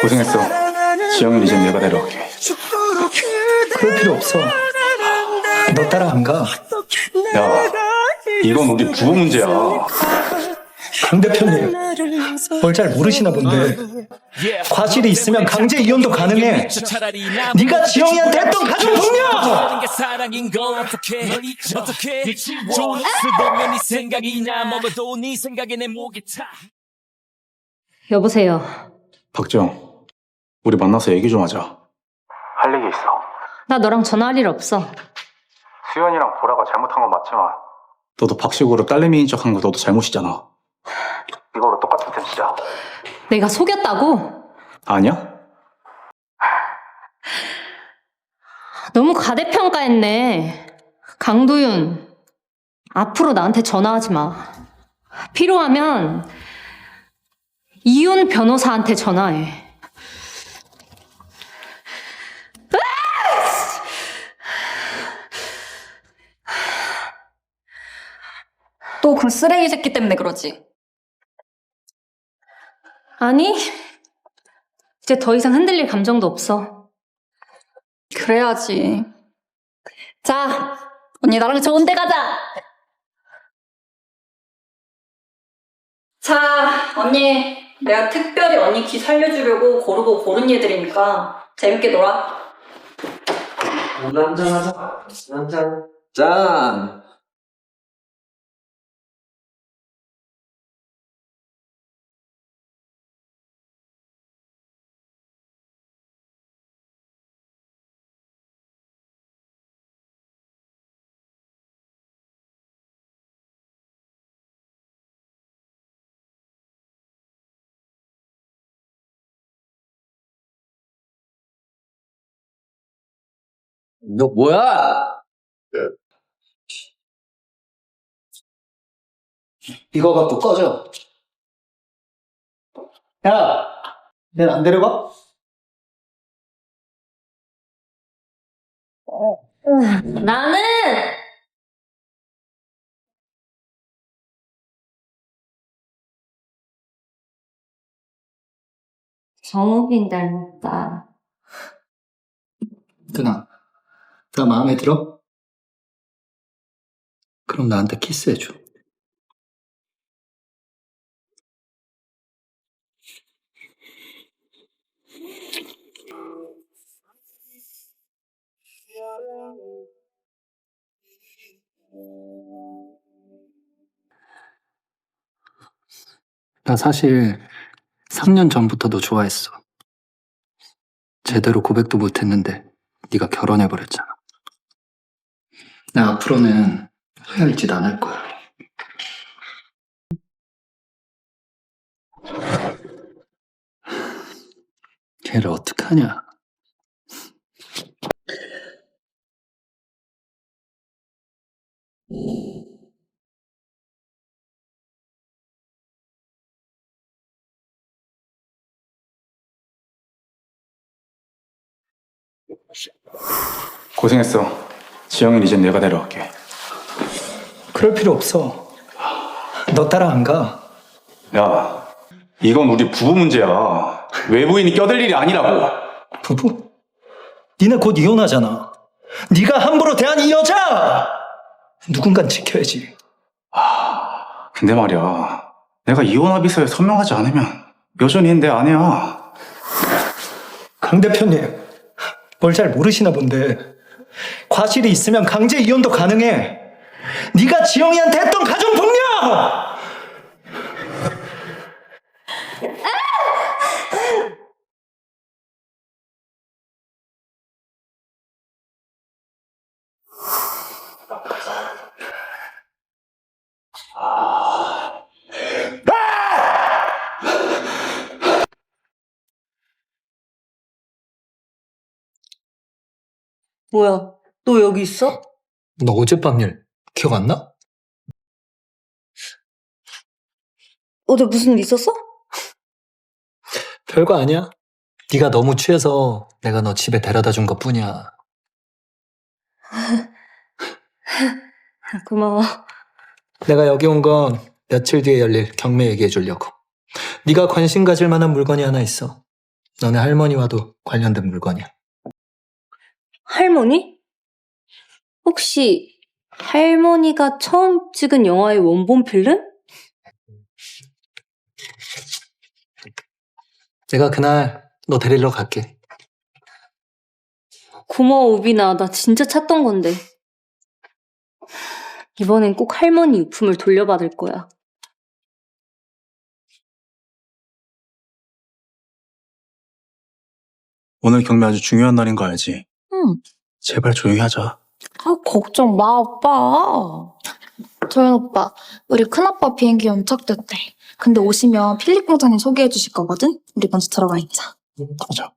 고생했어. 지영은 이제 내가 데려갈게. 그럴 필요 없어. 너 따라 안 가. 야, 이건 우리 부부 문제야. 강 대표님, 뭘 잘 모르시나 본데. 과실이 있으면 강제 이혼도 가능해. 네가 지영이한테 했던 분명! 게 사랑인 걸 어떻게 어떻게 좋은 옷을 보면 네 생각이 나 먹어도 네 생각에 내 목이 타 여보세요. 박지영, 우리 만나서 얘기 좀 하자. 할 얘기 있어. 나 너랑 전화할 일 없어. 수연이랑 보라가 잘못한 건 맞지만 너도 박식으로 딸내미인 척한 거 너도 잘못이잖아. 이걸로 똑같은 셈 치자. 내가 속였다고? 아니야? 너무 가대평가했네. 강도윤, 앞으로 나한테 전화하지 마. 필요하면 이혼 변호사한테 전화해. 또 그 쓰레기 새끼 때문에 그러지. 아니, 이제 더 이상 흔들릴 감정도 없어. 그래야지. 자, 언니 나랑 좋은 데 가자. 자, 언니. 내가 특별히 언니 기 살려주려고 고르고 고른 얘들이니까 재밌게 놀아. 한잔 하자. 한잔. 짠. 너 뭐야? 이거 갖고 꺼져. 야, 넌안 데려가? 나는 정우빈 닮았다. 누나, 나 마음에 들어? 그럼 나한테 키스해줘. 나 사실 3년 전부터 너 좋아했어. 제대로 고백도 못했는데 네가 결혼해버렸잖아. 나 앞으로는 헤어질 짓 안 할 거야. 걔를 어떡하냐. 고생했어. 지영은 이제 내가 데려갈게. 그럴 필요 없어. 너 따라 안 가. 야, 이건 우리 부부 문제야. 외부인이 껴들 일이 아니라고. 부부? 니네 곧 이혼하잖아. 네가 함부로 대한 이 여자! 누군간 지켜야지. 근데 말이야, 내가 이혼 합의서에 서명하지 않으면 여전히 내 아내야. 강 대표님, 뭘 잘 모르시나 본데. 과실이 있으면 강제 이혼도 가능해. 네가 지영이한테 했던 가족 분명! 뭐야, 너 여기 있어? 너 어젯밤 일 기억 안 나? 어제 무슨 일 있었어? 별거 아니야. 네가 너무 취해서 내가 너 집에 데려다 준 것뿐이야. 고마워. 내가 여기 온 건 며칠 뒤에 열릴 경매 얘기해 주려고. 네가 관심 가질 만한 물건이 하나 있어. 너네 할머니와도 관련된 물건이야. 할머니? 혹시 할머니가 처음 찍은 영화의 원본 필름? 내가 그날 너 데리러 갈게. 고마워, 우빈아. 나 진짜 찾던 건데. 이번엔 꼭 할머니 유품을 돌려받을 거야. 오늘 경매 아주 중요한 날인 거 알지? 응. 제발 조용히 하자. 아, 걱정 마, 오빠. 조현 오빠, 우리 큰아빠 비행기 연착됐대. 근데 오시면 필립 공장님 소개해 주실 거거든? 우리 먼저 들어가 있자. 가자.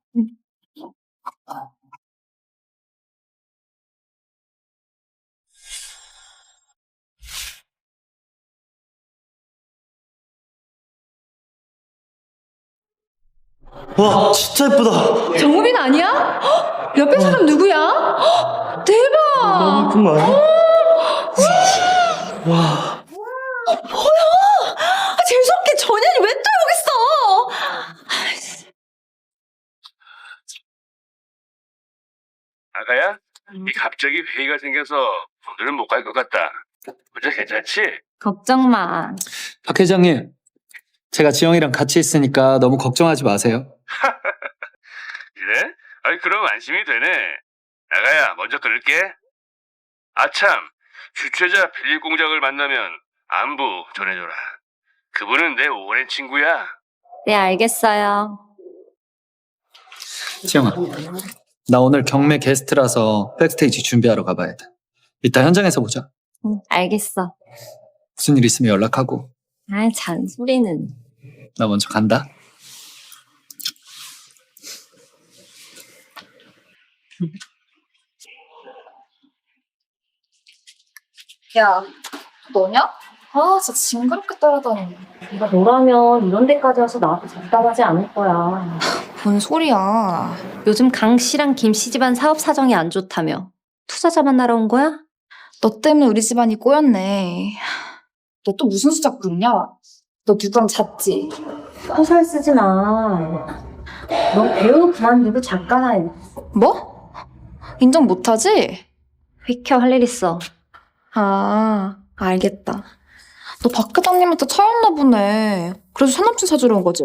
와, 진짜 예쁘다. 정우빈 아니야? 헉, 옆에 사람 누구야? 헉, 대박! 너무 예쁜 거 아니야? 와, 아, 재수없게 전현이 왜 또 여기 있어? 아가야? 이 갑자기 회의가 생겨서 오늘은 못 갈 것 같다. 혼자 괜찮지? 걱정 마. 박 회장님. 제가 지영이랑 같이 있으니까 너무 걱정하지 마세요. 그래? 아이 그럼 안심이 되네. 아가야 먼저 끊을게. 아참 주최자 필립 공장을 만나면 안부 전해줘라. 그분은 내 오랜 친구야. 네, 알겠어요. 지영아, 나 오늘 경매 게스트라서 백스테이지 준비하러 가봐야 돼. 이따 현장에서 보자. 응, 알겠어. 무슨 일 있으면 연락하고. 아, 잔소리는. 나 먼저 간다. 야, 너냐? 아, 진짜 징그럽게 따라다니네. 네가 너라면 이런 데까지 와서 나한테 잡담하지 않을 거야. 뭔 소리야. 요즘 강 씨랑 김 씨 집안 사업 사정이 안 좋다며. 투자자 만나러 온 거야? 너 때문에 우리 집안이 꼬였네. 너 또 무슨 수작 부르냐? 너 누구랑 잤지? 소설 쓰지 마. 너 배우 그만두고 작가나 해. 뭐? 인정 못하지? 휘켜 할 일 있어. 아, 알겠다. 너 박 회장님한테 차였나 보네. 그래서 산업진 사주러 온 거지?